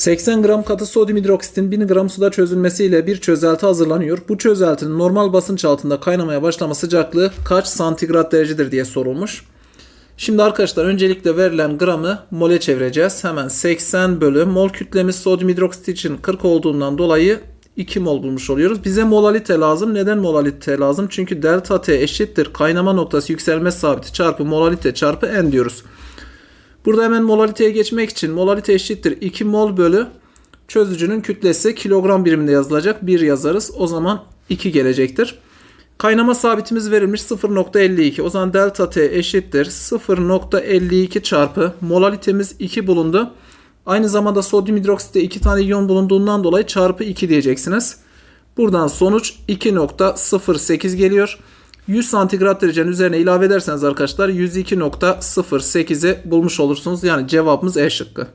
80 gram katı sodyum hidroksitin 1000 gram suda çözülmesiyle bir çözelti hazırlanıyor. Bu çözeltinin normal basınç altında kaynamaya başlama sıcaklığı kaç santigrat derecedir diye sorulmuş. Şimdi arkadaşlar öncelikle verilen gramı mole çevireceğiz. Hemen 80 bölü mol kütlemiz sodyum hidroksit için 40 olduğundan dolayı 2 mol bulmuş oluyoruz. Bize molalite lazım. Neden molalite lazım? Çünkü delta T eşittir kaynama noktası yükselme sabiti çarpı molalite çarpı n diyoruz. Burada hemen molaliteye geçmek için molalite eşittir 2 mol bölü çözücünün kütlesi kilogram biriminde yazılacak. 1 yazarız. O zaman 2 gelecektir. Kaynama sabitimiz verilmiş 0.52. O zaman delta T eşittir 0.52 çarpı molalitemiz 2 bulundu. Aynı zamanda sodyum hidroksitte 2 tane iyon bulunduğundan dolayı çarpı 2 diyeceksiniz. Buradan sonuç 2.08 geliyor. 100 santigrat derecenin üzerine ilave ederseniz arkadaşlar 102.08'i bulmuş olursunuz. Yani cevabımız E şıkkı.